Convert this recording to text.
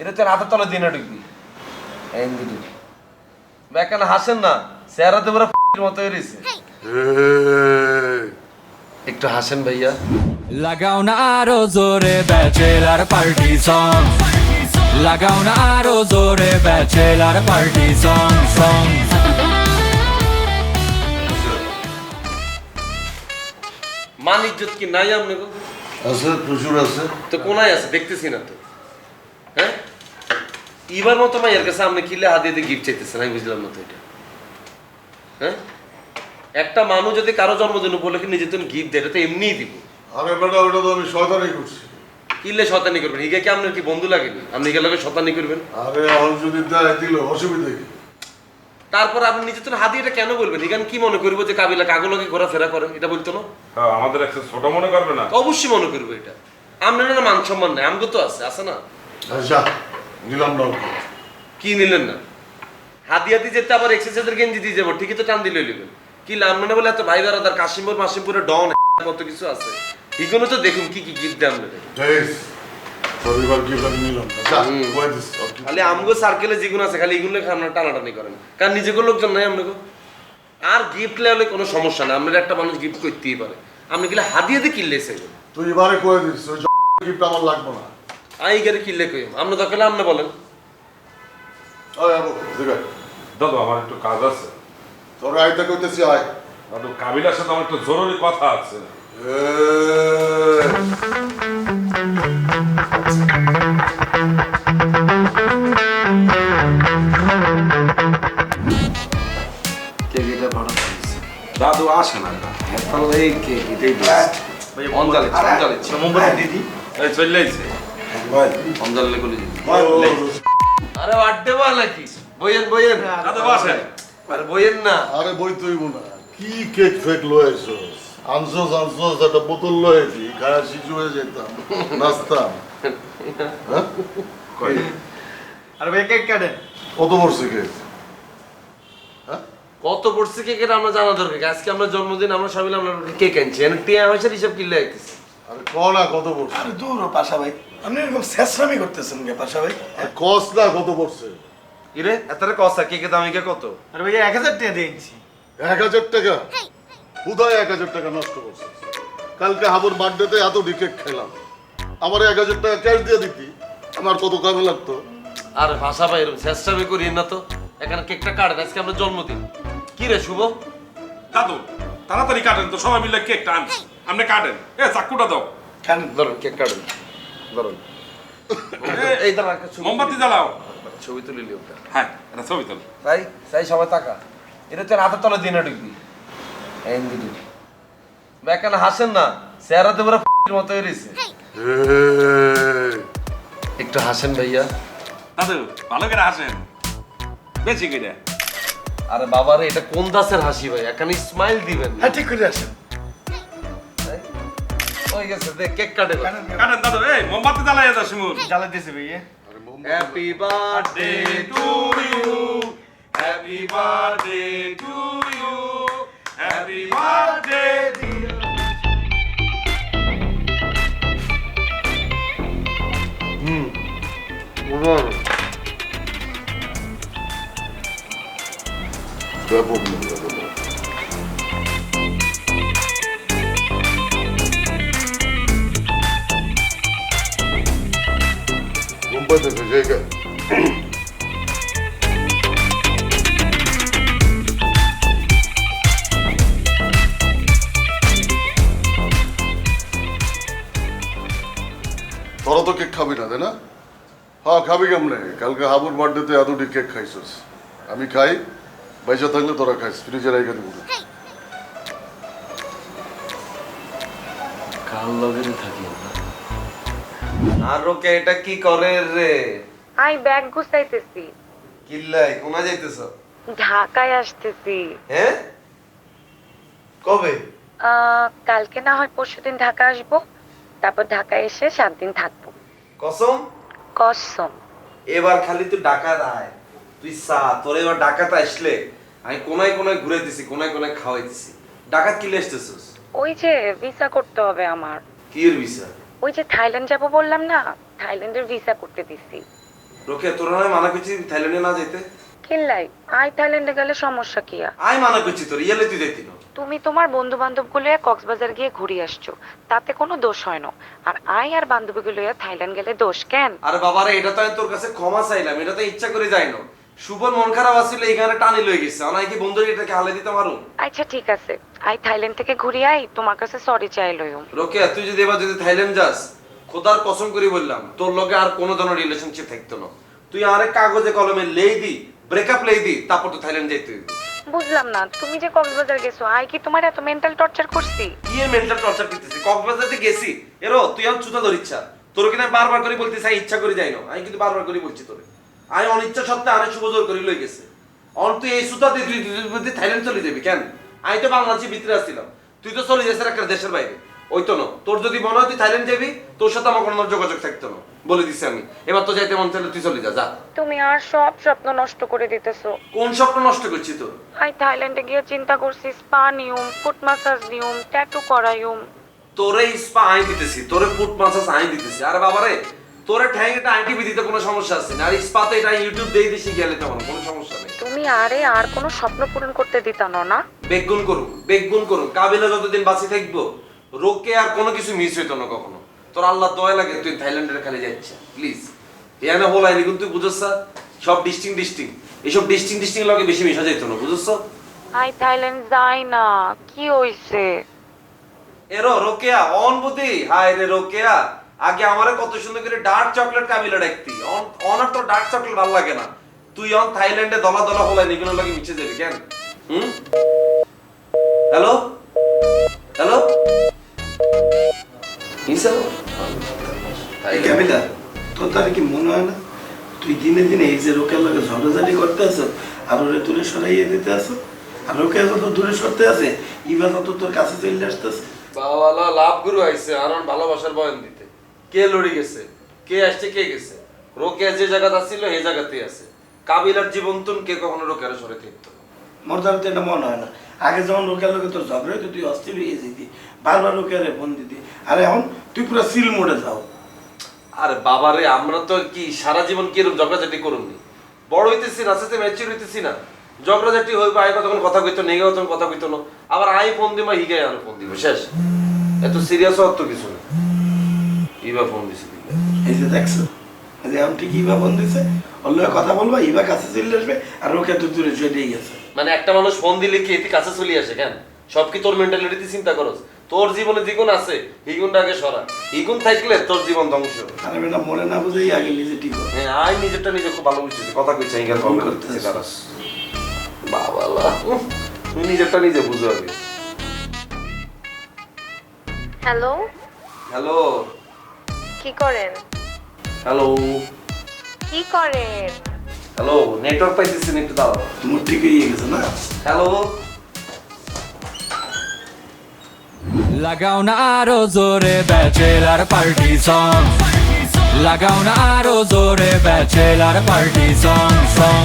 এটা তোর হাতের তলে দিনে ঢুকবি। দুটো হাসেন না চেহারাতে পুরো মতো রয়েছে। একটু হাসেন ভাইয়া। লাগাও না আরও জোরে ব্যাচেলার পার্টি সং লাগাও না আরও জোরে ব্যাচেলার পার্টি সং সং মান ইজ্জত কি নাই আপনি গো? আছে প্রচুর আছে। তো কোনায় আছে? দেখতেছি না তো। হ্যাঁ? এবার মতো মাইয়ের কাছে আপনি কিলে হাত দিয়ে গিফট চাইতেছেন আমি বুঝলাম না তো এটা। হ্যাঁ? একটা মানুষ যদি কারও জন্মদিন উপলক্ষে নিজে তুমি গিফট দেয় এটা তো এমনিই দিব। আরে বেটা ওটা তো আমি শয়তানি করছি। কিনলে শতানি করবেন। হিগে কি আপনার কি বন্ধু লাগেনি আপনি লোকে শতানি করবেন। আরে যদি দেয় দিল অসুবিধা কি? তারপর আপনি নিজে তো হাতি এটা কেন বলবেন? এখানে কি মনে করব যে কাবিলা কাগলকে ঘোরাফেরা করে? এটা বলতো না? হ্যাঁ, আমাদের একটা ছোট মনে করবে না? অবশ্যই মনে করব এটা। আপনার না মান সম্মান নাই আমগো তো আছে আছে না? আচ্ছা। নিলাম না কি নিলেন না? যেতে আবার এক্সারসাইজের গেঞ্জি দিয়ে যাব ঠিকই তো টান কি লাভ? মানে বলে এত ভাই বেড়াদার কাশিমপুর মাসিমপুরে ডন কিছু আছে। এগুলো তো দেখুন কি কি গিফট দেন না কি- খালি আমগো সার্কেলে যেগুলো আছে খালি এগুলো আপনারা টানাটানি করেন। কারণ নিজেকে লোকজন নাই আপনাকে আর গিফট লেওয়ালে কোনো সমস্যা না আপনার একটা মানুষ গিফট করতেই পারে। আপনি গেলে হাতিয়ে দিয়ে কিনলে তুই এবারে কয়ে দিস ওই গিফট আমার লাগবে না। আই গেলে কিনলে কই? আপনি দরকার আপনি বলেন। দাদু আমার একটু কাজ আছে। তোর আইতে কইতেছি আয়। দাদু কাবিলার সাথে আমার একটু জরুরি কথা আছে। দাদু আসে না এখন এই কেক এটাই অঞ্জালে অঞ্জালে। এই চলে আইছে। আরে আড্ডে বা নাকি? বইয়েন বইয়েন দাদু বসেন। আরে বইয়েন না। আরে বই তুই না। কি কেক ফেক লয়েছো আনছোস আনছোস একটা বোতল লয়েছি খায়া শিশু হয়ে যেতাম। নাচতাম। হ্যাঁ? ভাই কেক কাটেন। কত বছর কেক? কত পড়ছে কেকের আমরা জানা দরকার। আজকে আমরা জন্মদিন আমরা সবাই আমরা কেক আনছি। টিয়া হয়েছে হিসাব কিনলে আইতেছে। আরে ক না কত বছর আরে দূর ও পাশা ভাই। আপনি এরকম শেষরামি করতেছেন কে পাশা ভাই? কস না কত পড়ছে? ইরে এতারে কসা কেকের দাম ইকে কত? আর ভাই এক হাজার টাকা দিয়েছি এক হাজার টাকা? উদয় এক হাজার টাকা নষ্ট করছে। কালকে হাবুর বার্থডেতে এত কেক খেলাম। আমার এক হাজার টাকা ক্যাশ দিয়ে দিতি আমার কত কামে লাগতো? আর ভাষা ভাই এরকম চেষ্টা করি না তো। এখানে কেকটা কাটেন আজকে আমরা জন্মদিন। কি রে শুভ? দাদু তাড়াতাড়ি কাটেন তো সবাই মিলে কেকটা আন আপনি কাটেন। এ চাকুটা দাও। খান ধরুন কেক কাটেন ধরুন। এই দাঁড়া একটা ছবি মোমবাতি জ্বালাও। ছবি তুলিলি ওটা হ্যাঁ এটা ছবি তোল। তাই তাই সবাই তাকা। এটা তো হাতের তলে দিনে ঢুকবি। এই দুটো বেকান হাসেন না? চেহারাতে পুরো মতো হয়ে রয়েছে। একটু হাসেন ভাইয়া। দাদু ভালো করে হাসেন। বেশি করে। আরে বাবারে এটা কোন দাসের হাসি ভাই এখানে স্মাইল দিবেন হ্যাঁ ঠিক করে আসেন? হয়ে গেছে দেখ কেক কাটে কাটেন, দাদু এই মোমবাতি জ্বালাই দাও শিমুল। জ্বালাই দিয়েছি ভাইয়া happy birthday to you happy birthday to you happy birthday না, ব্যাপক পাইতেছে জায়গা তোরা তো কেক খাবি না, তাই না? হ্যাঁ খাবি কেমনে? কালকে হাবুর বার্থডেতে এতটি কেক খাইছস। আমি খাই, পয়সা থাকলে তোরা খাইস ফ্রিজে রেখে দিব। কাল লগেরে থাকি আর এটা কি করে রে? আই ব্যাগ গুছাইতেছি। কিল্লাই কোনা যাইতেছ? ঢাকায় আসতেছি। হ্যাঁ কবে? কালকে না হয় পরশুদিন ঢাকা আসব। তারপর ঢাকায় এসে সাত দিন থাকব। কসম? কসম। এবার খালি তুই ডাকাত আয়। তুই সা তোর এবার ডাকাত আসলে আমি কোনায় কোনায় ঘুরে দিছি কোনায় কোনায় খাওয়াই দিছি ডাকাত কিলে আসতেছিস? ওই যে ভিসা করতে হবে আমার। কি বিষয় ওই যে থাইল্যান্ড যাব বললাম না থাইল্যান্ডের ভিসা করতে দিছি রোকে তোরা নয় মানা করছি থাইল্যান্ডে না যেতে কিল্লাই আই থাইল্যান্ডে গেলে সমস্যা কি আর? আই মানা করছি তোর ইয়ালে তুই যাইতি না। তুমি তোমার বন্ধু বান্ধবগুলো কক্সবাজার গিয়ে ঘুরে আসছো তাতে কোনো দোষ হয় না। আর আই আর বান্ধবীগুলো থাইল্যান্ড গেলে দোষ কেন? আরে বাবারে এটা তো আমি তোর কাছে ক্ষমা চাইলাম এটা তো ইচ্ছা করে যাই না। শুভর মন খারাপ আসছিল এইখানে টানি লয়ে গেছে। অনাই কি বন্ধু এটাকে হালে দিতে পারুম আচ্ছা ঠিক আছে। আই থাইল্যান্ড থেকে ঘুরে আই তোমার কাছে সরি চাই লইম রোকেয়া তুই যদি এবার যদি থাইল্যান্ড যাস খোদার কসম করে বললাম তোর লগে আর কোনো ধরনের রিলেশনশিপ থাকতো না। তুই আরেক কাগজে কলমে লেই দি ব্রেকআপ লেই দি তারপর তো থাইল্যান্ড যাইতে বুঝলাম না তুমি যে কক্সবাজার গেছো আই কি তোমার এত মেন্টাল টর্চার করছি? কি মেন্টাল টর্চার করতেছি? কক্সবাজারে গেছি। এরো তুই আর চুতা ধর ইচ্ছা। তোর কিনা বারবার করে বলতেছি আমি ইচ্ছা করে যাই না। আমি কিন্তু বারবার করে বলছি তোরে। আমি অনিচ্ছা সত্ত্বে আরে শুভ জোর করে লই গেছে। অন তুই এই সুতা তুই তুই থাইল্যান্ড চলে যাবি কেন? আমি তো বাংলাদেশের ভিতরে আসছিলাম তুই তো চলে যাচ্ছিস একটা দেশের বাইরে। ওই তো না। তোর যদি মনে হয় তুই থাইল্যান্ড যাবি তোর সাথে আমার কোনো যোগাযোগ থাকতো না। বলে দিছি আমি। এবার তো যাইতে মন চাইলে তুই চলে যা যা। তুমি আর সব স্বপ্ন নষ্ট করে দিতেছো। কোন স্বপ্ন নষ্ট করছিস তোর? আই থাইল্যান্ডে গিয়ে চিন্তা করছি স্পা নিয়ম ফুট মাসাজ নিয়ম ট্যাটু করাইম তোরে স্পা আই দিতেছি তোরে ফুট মাসাজ আই দিতেছি। আরে বাবারে তোরে ঠ্যাং এটা আইটিভি দিতে কোনো সমস্যা আছে? না আর স্পাতে এটা ইউটিউব দিয়ে দিছি গেলে তেমন কোনো সমস্যা নেই। তুমি আরে আর কোনো স্বপ্ন পূরণ করতে দিতা না না? বেগুন করুন বেগুন করুন কাবিলা যতদিন বাঁচি থাকব রোগকে আর কোনো কিছু মিস হইতো না কখনো। তোর আল্লাহ দয়া লাগে তুই থাইল্যান্ডের খালি যাচ্ছে প্লিজ এখানে হলাইনি কিন্তু তুই বুঝছ সব ডিস্টিং ডিস্টিং এইসব ডিস্টিং ডিস্টিং লগে বেশি মিশা যেত না বুঝছ আই থাইল্যান্ড যাই না কি হইছে? এরো রোকেয়া অন বুদ্ধি হায় রে রোকেয়া। আগে আমারে কত সুন্দর করে ডার্ক চকলেট কাবিলা ডাকতি। অন অন আর তোর ডার্ক চকলেট ভালো লাগে না। তুই অন থাইল্যান্ডে দলা দলা হলাইনি কোনো লাগে মিছে যাবি কেন? হুম? হ্যালো? হ্যালো? ক্যামিলা তোর তার কি মনে হয় না? তুই দিনে দিনে এই যে রোকের লোকে ঝগড়াঝাটি করতে আছো আর ওরে দূরে সরাইয়ে দিতে আসো আর রোকে যত দূরে সরতে আছে ইবা তত তোর কাছে চলে আসতেছে। বাবালা লাভ গুরু আইছে আর ভালোবাসার বয়ান দিতে। কে লড়ি গেছে? কে আসছে কে গেছে? রোকেয়া যে জায়গাতে আসছিল এই জায়গাতেই আছে। কাবিলার জীবন তুন কে কখনো রোকেয়ার সরে থাকতো না। মোর দ্বারা তো এটা মনে হয় না। আগে যেমন রোকের লোকে তোর ঝগড়া হইতো তুই অস্থির হয়ে যেতি। বারবার ফোন দিতি। আর এখন তুই পুরো সিল মোড়ে যাও। আরে বাবারে আমরা তো কি সারা জীবন কি এরকম ঝগড়াঝাটি করুননি? বড় হইতেছি না আস্তে ম্যাচিউর হইতেছি না। ঝগড়াঝাটি হইবে আই তখন কথা কইতো নেগে তখন কথা কইতো না। আবার আই ফোন দিবা হিগাই আর ফোন দিব শেষ। এত সিরিয়াস হওয়ার তো কিছু না ইবা ফোন দিছি এই যে দেখছ যে এখন ঠিক ইবা ফোন দিছে ওর কথা বলবা ইবা কাছে চলে আসবে আর রোকে তো দূরে চলেই গেছে। মানে একটা মানুষ ফোন দিলে কি এতে কাছে চলে আসে কেন? সব কি তোর মেন্টালিটি চিন্তা করস? তোর জীবনে যে গুণ আছে এই আগে সরা। এই গুণ থাকলে তোর জীবন ধ্বংস আর আমি না মনে না বুঝেই আগে নিজে ঠিক হ্যাঁ আই নিজেরটা নিজে খুব ভালো বুঝছিস কথা কইছি ইঙ্গার কল করতেছি বাবালা উহ, তুই নিজেরটা নিজে বুঝো আগে। হ্যালো? হ্যালো? কি করেন? হ্যালো কি করেন? হ্যালো নেটওয়ার্ক পাইতেছি না, একটু দাও তোমার ঠিক হয়ে গেছে না? হ্যালো লাগাও না আরও জোরে ব্যাচেলার পার্টি সং লাগাও না আরও জোরে ব্যাচেলার পার্টি সং সং